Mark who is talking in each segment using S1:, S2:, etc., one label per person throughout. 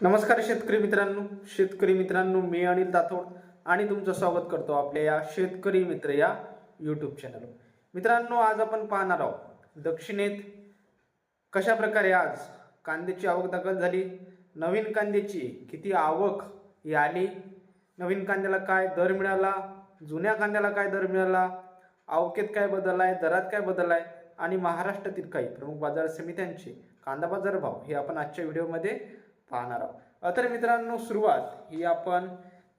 S1: नमस्कार शेतकरी मित्रांनो शेतकरी मित्रांनो मी अनिल दाथोड आणि तुमचं स्वागत करतो आपल्या या शेतकरी मित्र या यूट्यूब चॅनल मित्रांनो आज आपण पाहणार आहोत दक्षिणेत कशा प्रकारे आज कांद्याची आवक दाखल झाली नवीन कांद्याची किती आवक ही आली नवीन कांद्याला काय दर मिळाला जुन्या कांद्याला काय दर मिळाला आवकेत काय बदल आहे दरात काय बदल आहे आणि महाराष्ट्रातील काही प्रमुख बाजार समित्यांचे कांदा बाजार भाव हे आपण आजच्या व्हिडिओमध्ये पाहणार आहोत. तर मित्रांनो सुरुवात ही आपण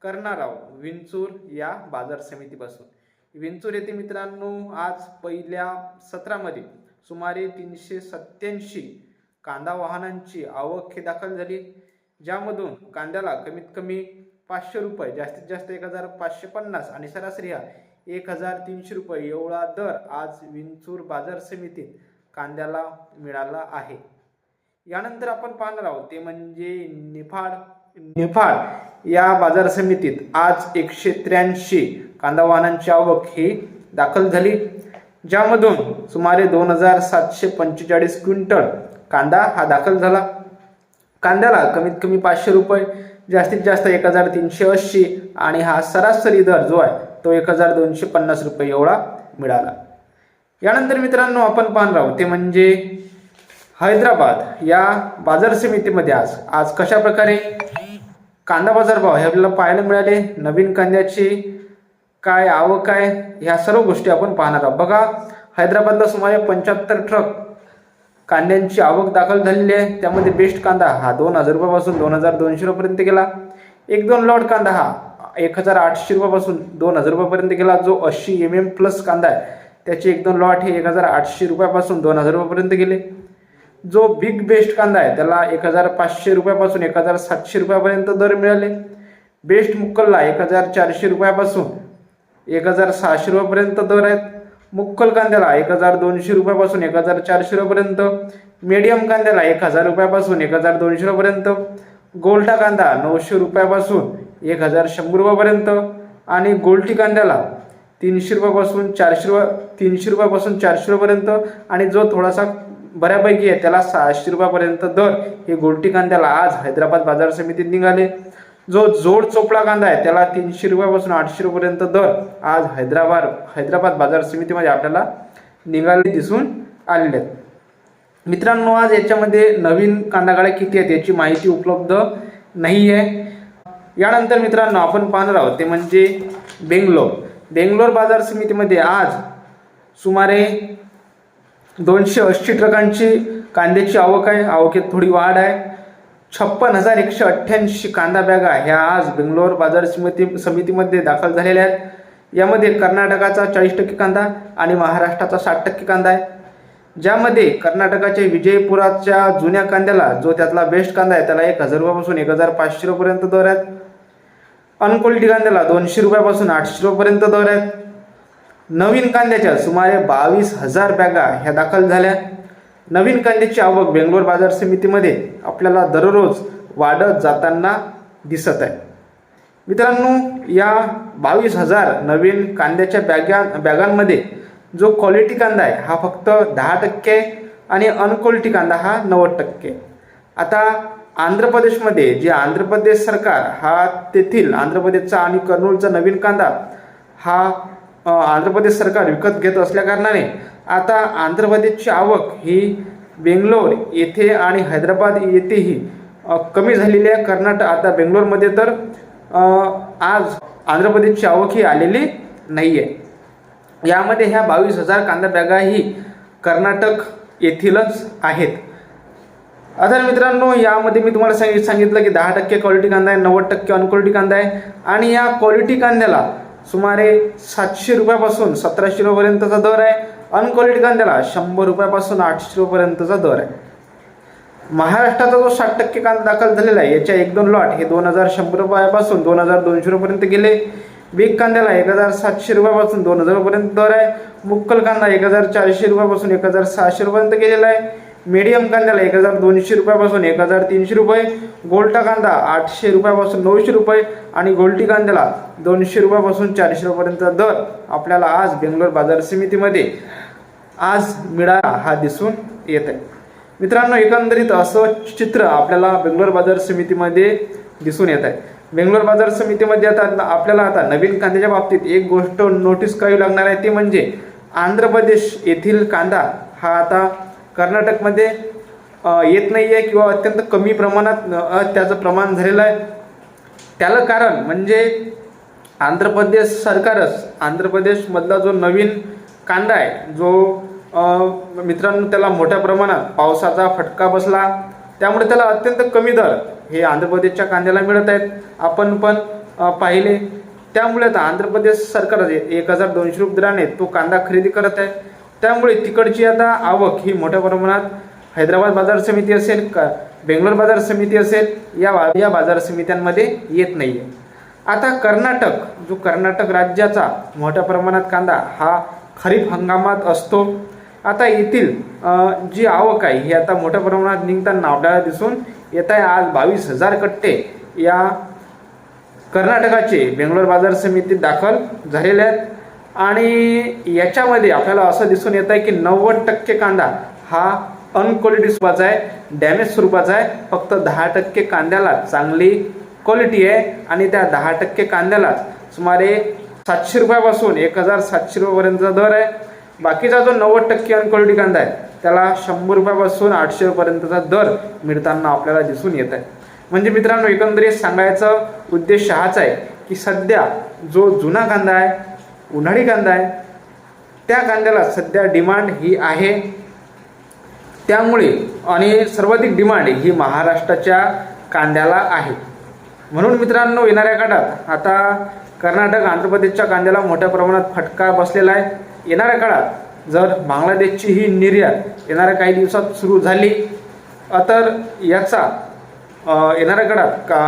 S1: करणार आहोत विंचूर या बाजार समितीपासून. विंचूर येथे मित्रांनो आज पहिल्या सत्रामध्ये सुमारे तीनशे सत्याऐंशी कांदा वाहनांची आवक ही दाखल झाली. ज्यामधून कांद्याला कमीत कमी पाचशे रुपये जास्तीत जास्त एक हजार पाचशे पन्नास आणि सरासरी हा एक हजार तीनशे रुपये एवढा दर आज विंचूर बाजार समितीत कांद्याला मिळाला आहे. यानंतर आपण पाहणार आहोत ते म्हणजे निफाड निफाड या बाजार समितीत आज एकशे त्र्याऐंशी कांदा वाहनांची आवक ही दाखल झाली ज्यामधून सुमारे दोन हजार सातशे पंचेचाळीस क्विंटल कांदा हा दाखल झाला. कांद्याला कमीत कमी पाचशे रुपये जास्तीत जास्त एक हजार तीनशे ऐंशी आणि हा सरासरी दर जो आहे तो एक हजार दोनशे पन्नास रुपये एवढा मिळाला. यानंतर मित्रांनो आपण पाहणार आहोत ते म्हणजे हैदराबाद या बाजार समितीमध्ये आज आज कशा प्रकारे कांदा बाजार भाव हे आपल्याला पाहायला मिळाले? नवीन कांद्याची काय आवक आहे? ह्या सर्व गोष्टी आपण पाहणार आहोत. बघा हैदराबादला सुमारे पंच्याहत्तर ट्रक कांद्यांची आवक दाखल झालेली आहे. त्यामध्ये बेस्ट कांदा हा दोन हजार रुपयापासून दोन हजार दोनशे रुपयापर्यंत गेला. एक दोन लॉट कांदा हा एक हजार आठशे रुपयापासून दोन हजार रुपयापर्यंत गेला. जो अस्सी एम एम प्लस कांदा आहे त्याचे एक दोन लॉट हे एक हजार आठशे रुपयापासून दोन हजार रुपयापर्यंत गेले. जो बिग बेस्ट कांदा आहे त्याला एक हजार पाचशे रुपयापासून एक हजार सातशे रुपयापर्यंत दर मिळाले. बेस्ट मुक्कलला एक हजार चारशे रुपयापासून एक हजार सहाशे रुपयापर्यंत दर आहेत. मुक्कल कांद्याला एक हजार दोनशे रुपयापासून एक हजार चारशे रुपयापर्यंत. मीडियम कांद्याला एक हजार रुपयापासून एक हजार दोनशे रुपयापर्यंत. गोल्टा कांदा नऊशे रुपयापासून एक हजार शंभर रुपयापर्यंत. आणि गोल्टी कांद्याला तीनशे रुपयापासून चारशे रुपया तीनशे रुपयापासून चारशे रुपयापर्यंत आणि जो थोडासा बऱ्यापैकी आहे त्याला सहाशे रुपयापर्यंत दर हे गोल्टी कांद्याला आज हैदराबाद बाजार समितीत निघाले. जो जोड चोपडा कांदा आहे त्याला तीनशे रुपयापासून आठशे रुपयापर्यंत दर आज हैदराबाद हैदराबाद बाजार समितीमध्ये आपल्याला निघाले दिसून आलेले आहेत. मित्रांनो आज याच्यामध्ये नवीन कांदा गाड्या किती आहेत याची माहिती उपलब्ध नाही आहे यानंतर मित्रांनो आपण पाहणार आहोत ते म्हणजे बेंगलोर. बेंगलोर बाजार समितीमध्ये आज सुमारे दोनशे ऐंशी ट्रकांची कांद्याची आवक आहे. आवकेत थोडी वाढ आहे. छप्पन हजार एकशे अठ्ठ्याऐंशी कांदा बॅगा ह्या आज बेंगलोर बाजार समिती समितीमध्ये दाखल झालेल्या आहेत. यामध्ये कर्नाटकाचा चाळीस टक्के कांदा आणि महाराष्ट्राचा साठ टक्के कांदा आहे. ज्यामध्ये कर्नाटकाच्या विजयपुराच्या जुन्या कांद्याला जो त्यातला बेस्ट कांदा आहे त्याला एक हजार रुपयापासून एक हजार पाचशे रुपयापर्यंत दर आहेत. अनक्वालिटी कांद्याला दोनशे रुपयापासून आठशे रुपयापर्यंत दर आहेत. नवीन कांद्याच्या सुमारे बावीस हजार बॅगा ह्या दाखल झाल्या. नवीन कांद्याची आवक बेंगलोर बाजार समितीमध्ये आपल्याला दररोज वाढत जाताना दिसत आहे. मित्रांनो या बावीस हजार नवीन कांद्याच्या बॅगा बॅगांमध्ये जो क्वालिटी कांदा आहे हा फक्त दहा टक्के आणि अनक्वालिटी कांदा हा नव्वद टक्के आता आंध्र प्रदेशमध्ये जे आंध्र प्रदेश सरकार हा तेथील आंध्र प्रदेशचा आणि कर्नूलचा नवीन कांदा हा आंध्र प्रदेश सरकार विकत घेत असल्याकारणाने आता आंध्र प्रदेशची आवक ही बेंगलोर येथे आणि हैदराबाद येथेही कमी झालेली आहे. कर्नाटक आता बेंगलोरमध्ये तर आज आंध्र प्रदेशची आवक ही आलेली नाही आहे यामध्ये ह्या बावीस हजार कांदा बॅगा ही कर्नाटक येथीलच आहेत. आता मित्रांनो यामध्ये मी तुम्हाला सांगित सांगितलं की दहा टक्के क्वालिटी कांदा आहे नव्वद टक्के अनक्वालिटी कांदा आहे. आणि या क्वालिटी कांद्याला सुमारे सातशे रुपयापासून सतराशे रुपयापर्यंतचा दर आहे. अनक्वालिटी कांद्याला शंभर रुपयापासून आठशे रुपयापर्यंतचा दर आहे. महाराष्ट्राचा जो साठ टक्के कांदा दाखल झालेला आहे याच्या एक दोन लॉट हे दोन हजार शंभर रुपयापासून दोन हजार दोनशे रुपयापर्यंत गेले. बीक कांद्याला एक हजार सातशे रुपयापासून दोन हजार रुपयापर्यंत दर आहे. मुक्कल कांदा एक हजार चारशे रुपयापासून एक हजार सहाशे रुपयापर्यंत गेलेला आहे. मीडियम कांद्याला एक हजार दोनशे रुपयापासून एक हजार तीनशे रुपये गोल्टा कांदा आठशे रुपयापासून नऊशे रुपये आणि गोल्टी कांद्याला दोनशे रुपयापासून चारशे रुपयापर्यंत दर आपल्याला आज बेंगलोर बाजार समितीमध्ये आज मिळाला हा दिसून येत आहे मित्रांनो एकंदरीत असं चित्र आपल्याला बेंगलोर बाजार समितीमध्ये दिसून येत आहे बेंगलोर बाजार समितीमध्ये आता आपल्याला आता नवीन कांद्याच्या बाबतीत एक गोष्ट नोटीस करावी लागणार आहे ती म्हणजे आंध्र प्रदेश येथील कांदा हा आता कर्नाटकमध्ये येत नाही आहे किंवा अत्यंत कमी प्रमाणात त्याचं प्रमाण झालेलं आहे. त्याला कारण म्हणजे आंध्र प्रदेश सरकारच आंध्र प्रदेशमधला जो नवीन कांदा आहे जो मित्रांनो त्याला मोठ्या प्रमाणात पावसाचा फटका बसला त्यामुळे त्याला अत्यंत कमी दर हे आंध्र प्रदेशच्या कांद्याला मिळत आहेत. आपण पण पाहिले. त्यामुळे आता आंध्र प्रदेश सरकार एक हजार दोनशे रुपये दराने तो कांदा खरेदी करत आहे. त्यामुळे तिकडची आता आवक ही मोठ्या प्रमाणात हैदराबाद बाजार समिती असेल का बेंगलोर बाजार समिती असेल या या बाजार समित्यांमध्ये येत नाही आहे आता कर्नाटक जो कर्नाटक राज्याचा मोठ्या प्रमाणात कांदा हा खरीप हंगामात असतो. आता येथील जी आवक आहे ही आता मोठ्या प्रमाणात निघताना नावडाळा दिसून येत आहे आज बावीस हजार कट्टे या कर्नाटकाचे बेंगलोर बाजार समितीत दाखल झालेले आहेत. आणि याच्यामध्ये आपल्याला असं दिसून येत आहे की नव्वद टक्के कांदा हा अनक्वालिटी स्वरूपाचा आहे डॅमेज स्वरूपाचा आहे. फक्त दहा टक्के कांद्याला चांगली क्वालिटी आहे आणि त्या दहा टक्के कांद्याला सुमारे सातशे रुपयापासून एक हजार सातशे रुपयापर्यंतचा दर आहे. बाकीचा जो नव्वद टक्के अनक्वालिटी कांदा आहे त्याला शंभर रुपयापासून आठशे रुपयापर्यंतचा दर मिळताना आपल्याला दिसून येत आहे म्हणजे मित्रांनो एकंदरीत सांगायचा उद्देश हाच आहे की सध्या जो जुना कांदा आहे उन्हाळी कांदा आहे. त्या कांद्याला सध्या डिमांड ही आहे. त्यामुळे आणि सर्वाधिक डिमांड ही महाराष्ट्राच्या कांद्याला आहे. म्हणून मित्रांनो येणाऱ्या काळात आता कर्नाटक आंध्र प्रदेशच्या कांद्याला मोठ्या प्रमाणात फटका बसलेला आहे. येणाऱ्या काळात जर बांगलादेशची ही निर्यात येणाऱ्या काही दिवसात सुरू झाली तर याचा येणाऱ्या काळात का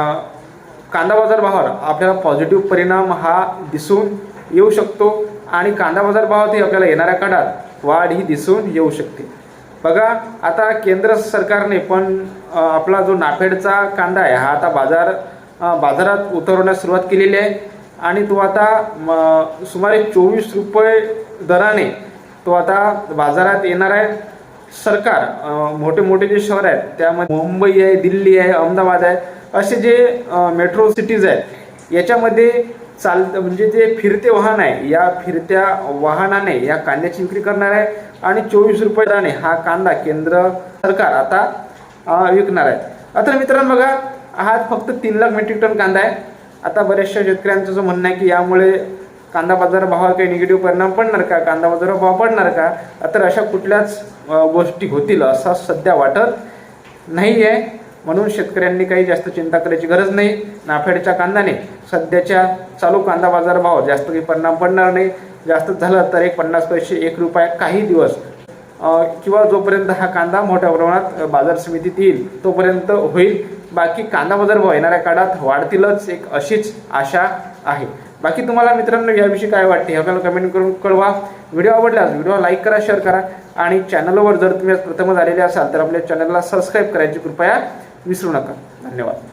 S1: कांदा बाजार भावावर आपल्याला पॉझिटिव्ह परिणाम हा दिसून येऊ शकतो आणि कांदा बाजार भावातही आपल्याला येणाऱ्या काळात वाढ ही दिसून येऊ शकते. बघा आता केंद्र सरकारने पण आपला जो नाफेडचा कांदा आहे हा आता बाजार बाजारात उतरवण्यास सुरुवात केलेली आहे. आणि तो आता म, सुमारे चोवीस रुपये दराने तो आता बाजारात येणार आहे. सरकार मोठे मोठे जे शहर आहेत त्यामध्ये मुंबई आहे दिल्ली आहे अहमदाबाद आहे असे जे मेट्रो सिटीज आहेत याच्यामध्ये चाल म्हणजे जे फिरते वाहन आहे या फिरत्या वाहनाने या कांद्याची विक्री करणार आहे आणि चोवीस रुपये दाणे हा कांदा केंद्र सरकार आता विकणार आहे. आता मित्रांनो बघा हा फक्त तीन लाख मेट्रिक टन कांदा आहे. आता बऱ्याचशा शेतकऱ्यांचं असं म्हणणं आहे की यामुळे कांदा बाजार भावावर काही निगेटिव्ह परिणाम पडणार का? कांदा बाजारावर भाव पडणार का? तर अशा कुठल्याच गोष्टी होतील असं सध्या वाटत नाही आहे म्हणून शेतकऱ्यांनी काही जास्त चिंता करायची गरज नाही. नाफेडच्या कांद्याने सध्याच्या चालू कांदा बाजार भाव जास्त काही परिणाम पडणार नाही. जास्त झालं तर एक पन्नास पैसे एक रुपया काही दिवस किंवा जोपर्यंत हा कांदा मोठ्या प्रमाणात बाजार समितीत येईल तोपर्यंत होईल. बाकी कांदा बाजार भाव येणाऱ्या काळात वाढतीलच एक अशीच आशा आहे. बाकी तुम्हाला मित्रांनो याविषयी काय वाटते हे आपल्याला कमेंट करून कळवा. व्हिडिओ आवडल्यास व्हिडिओ लाईक करा शेअर करा. आणि चॅनलवर जर तुम्ही आज प्रथमच आलेले असाल तर आपल्या चॅनलला सबस्क्राईब करायची कृपया विसरू नका धन्यवाद